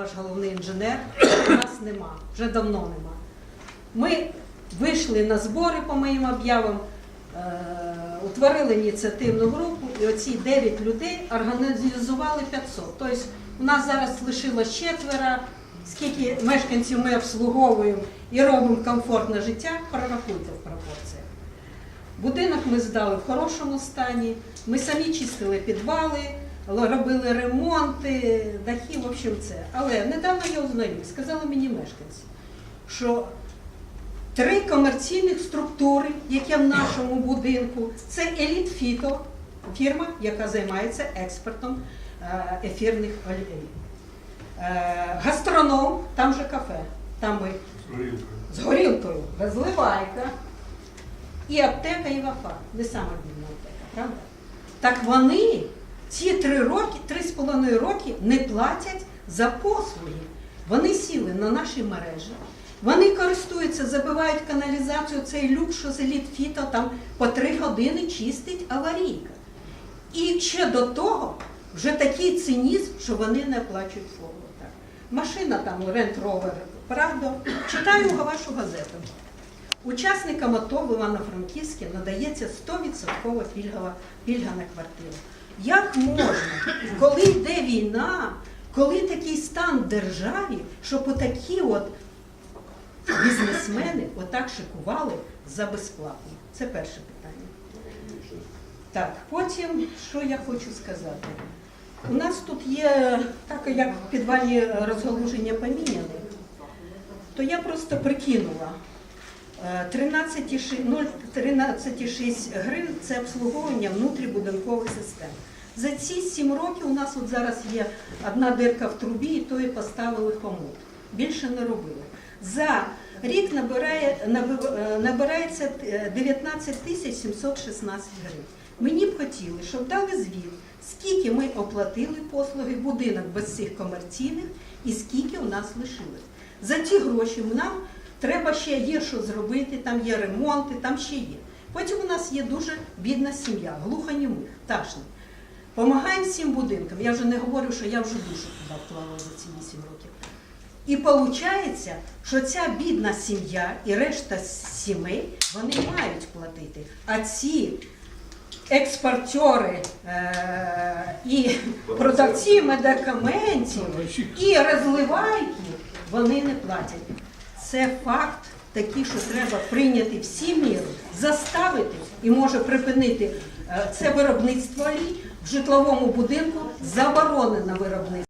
Ваш головний інженер нас нема, вже давно нема. Ми вийшли на збори по моїм об'явам, е, утворили ініціативну групу, і оці 9 людей організували 500. Тобто у нас зараз лишилось четверо, скільки мешканців ми обслуговуємо і робимо комфортне життя, прорахуйте в пропорціях. Будинок ми здали в хорошому стані, ми самі чистили підвали, робили ремонти, дахи, в общем, це. Але недавно я узнаю, сказали мені мешканці, що три комерційних структури, які в нашому будинку, це Еліт Фіто, фірма, яка займається експортом е, ефірних олій. Е, Гастроном, там же кафе, там ми з горілкою, розливайка. І аптека, і вафа. Не сама бідна аптека, правда? Так вони ці три роки, три з половиною роки не платять за послуги. Вони сіли на наші мережі, вони користуються, забивають каналізацію, цей люк, що з елітфіто там по три години чистить аварійка. І ще до того вже такий цинізм, що вони не оплачують слово. Так. Машина там Рент Ровер Прадо. Читаю вашу газету. Учасникам АТО в Івано-Франківське надається 100% пільгова пільга на квартиру. Як можна, коли йде війна, коли такий стан в державі, щоб отакі от бізнесмени отак шикували за безплатно? Це перше питання. Так, потім, що я хочу сказати? У нас тут є, так як в підвалі розгалуження поміняли, то я просто прикинула. Е, 13,6 ну, 13,6 гривень це обслуговування внутрібудинкових систем. За ці 7 років у нас от зараз є одна дирка в трубі, і то і поставили хомут. Більше не робили. За рік набирає, е, набирається е, 19 тисяч 716 гривень. Мені б хотіли, щоб дали звіт, скільки ми оплатили послуги, будинок без цих комерційних і скільки у нас лишилось. За ці гроші нам треба ще є що зробити, там є ремонти, там ще є. Потім у нас є дуже бідна сім'я, глухонімих, ташних. Помагаємо всім будинкам. Я вже не говорю, що я вже душу туди вклала за ці 8 років. І виходить, що ця бідна сім'я і решта сімей вони мають платити. А ці експортери е- і продавці медикаментів і розливайки вони не платять. Це факт такий, що треба прийняти всі міри, заставити і може припинити е, це виробництво олій в житловому будинку заборонено виробництво.